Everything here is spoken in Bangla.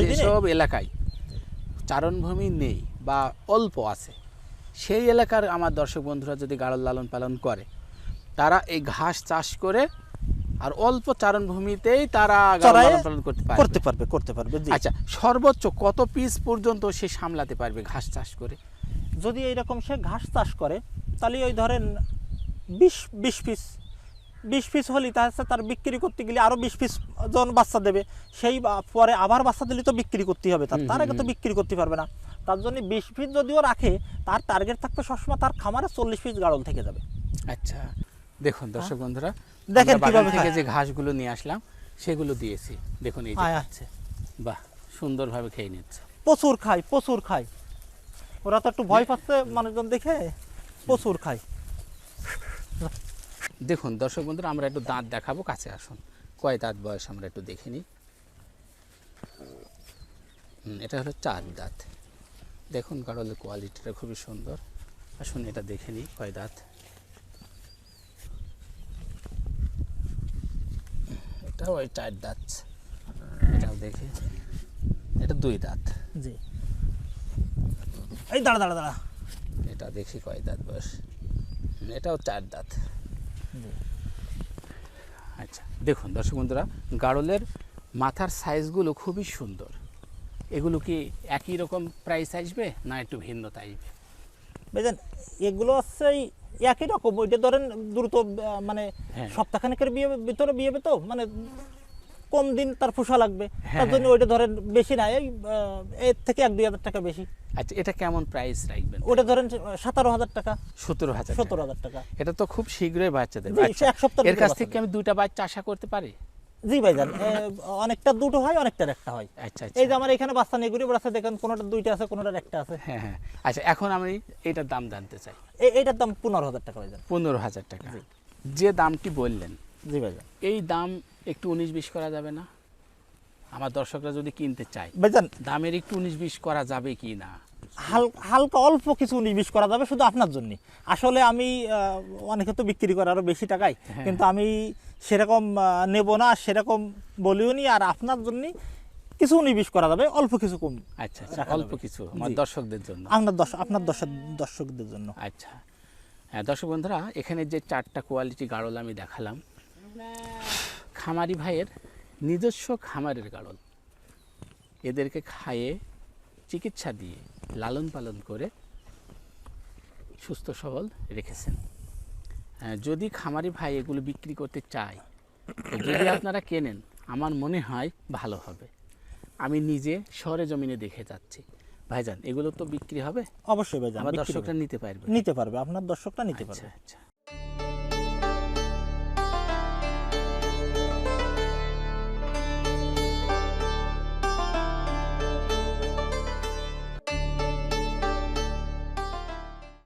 যেসব এলাকায় চারণভূমি নেই বা অল্প আছে সেই এলাকার আমার দর্শক বন্ধুরা যদি গাড়ল লালন পালন করে তারা এই ঘাস চাষ করে আর অল্প চারণভূমিতেই তারা পালন করতে পারবে। করতে পারবে করতে পারবে আচ্ছা সর্বোচ্চ কত পিস পর্যন্ত সে সামলাতে পারবে ঘাস চাষ করে? যদি এইরকম সে ঘাস চাষ করে তাহলে ওই ধরেন বিশ বিশ পিস বিশ পিস হলে তাহলে তার বিক্রি করতে গেলে আরও বিশ পিস জন বাচ্চা দেবে। সেই পরে আবার বাচ্চা দিলে তো বিক্রি করতে হবে তার। তার আগে তো বিক্রি করতে পারবে না। তার জন্য বিশ পিস যদিও রাখে তার টার্গেট থাকবে সবসময় তার খামারে চল্লিশ পিস গাড়ল থেকে যাবে। আচ্ছা। দেখুন দর্শক বন্ধুরা দেখেন কীভাবে থেকে যে ঘাসগুলো নিয়ে আসলাম সেগুলো দিয়েছি। দেখুন এই আছে বাহ সুন্দরভাবে খেয়ে নিচ্ছে। প্রচুর খায় প্রচুর খায় ওরা তো একটু ভয় পাচ্ছে মানুষজন দেখে। প্রচুর খায় দেখুন দর্শক বন্ধুরা আমরা একটু দাঁত দেখাবো কাছে আসুন। কয় দাঁত বয়স আমরা একটু দেখে নিই। এটা হলো চার দাঁত। দেখুন গাড়লের কোয়ালিটিটা খুবই সুন্দর। আসুন এটা দেখে নিই কয় দাঁত। এটাও ওই চার দাঁত। এটাও দেখি। এটা দুই দাঁত। জি। এই দাঁড়া দাঁড়া দাঁড়া। এটা দেখি কয় দাঁত বয়স। এটাও চার দাঁত। আচ্ছা দেখুন দর্শক বন্ধুরা গাড়লের মাথার সাইজগুলো খুবই সুন্দর। এগুলো কি একই রকম প্রাইস আসবে না একটু ভিন্নতা আসবে বুঝলেন এগুলো হচ্ছে একই রকম ওইটা ধরেন দ্রুত মানে হ্যাঁ। সপ্তাহখানেকের বিয়ে ভিতরে বিয়ে তো? মানে কম দিন তার ফুসা লাগবে। হ্যাঁ, তার জন্য ওইটা ধরেন বেশি না এই এর থেকে এক দুই হাজার টাকা বেশি। আচ্ছা এটা কেমন প্রাইস রাখবেন? ওটা ধরেন সতেরো হাজার টাকা। সতেরো হাজার সতেরো হাজার টাকা। এটা তো খুব শীঘ্রই বাচ্চা। দেবে এক সপ্তাহের এর কাছ থেকে আমি দুইটা বাচ্চা আশা করতে পারি? জি ভাইজান অনেকটা দুটো হয় অনেকটার একটা হয়। আচ্ছা এই যে আচ্ছা। আমার এখানে বাচ্চা নিয়ে ঘুরে বেড়াচ্ছে দেখেন কোনোটা দুইটা আছে কোনোটার একটা আছে। হ্যাঁ হ্যাঁ। আচ্ছা এখন আমি এটার দাম জানতে চাই। এইটার দাম পনেরো হাজার টাকা ভাইজান। পনেরো হাজার টাকা। যে দামটি বললেন জি ভাইজান। এই দাম একটু উনিশ বিশ করা যাবে না। আমার দর্শকরা যদি কিনতে চায় ভাইজান দামের একটু উনিশ বিশ করা যাবে কি না? হালকা অল্প কিছু উনিশ বিশ করা যাবে শুধু আপনার জন্য। আসলে আমি অনেকে তো বিক্রি করে আরও বেশি টাকায় হ্যাঁ। কিন্তু আমি সেরকম নেব না সেরকম বলিও নি আর আপনার জন্য কিছু নির্বিষ করা যাবে অল্প কিছু কম আচ্ছা আচ্ছা অল্প কিছু আমার দর্শকদের জন্য। আপনার দর্শক আপনার দর্শক দর্শকদের জন্য। আচ্ছা। হ্যাঁ দর্শক বন্ধুরা এখানে যে চারটা কোয়ালিটি গাড়ল আমি দেখালাম। খামারি ভাইয়ের নিজস্ব খামারের গাড়ল। এদেরকে খাইয়ে চিকিৎসা দিয়ে লালন পালন করে সুস্থ সবল রেখেছেন। যদি খামারি ভাই এগুলো বিক্রি করতে চায় যদি আপনারা কেনেন আমার মনে হয় ভালো হবে। আমি নিজে শহরে জমিনে দেখে যাচ্ছি। ভাইজান এগুলো তো বিক্রি হবে? অবশ্যই ভাইজান আমার দর্শকরা নিতে পারবে। নিতে পারবে আপনার দর্শকরা নিতে আচ্ছা পারবে। আচ্ছা।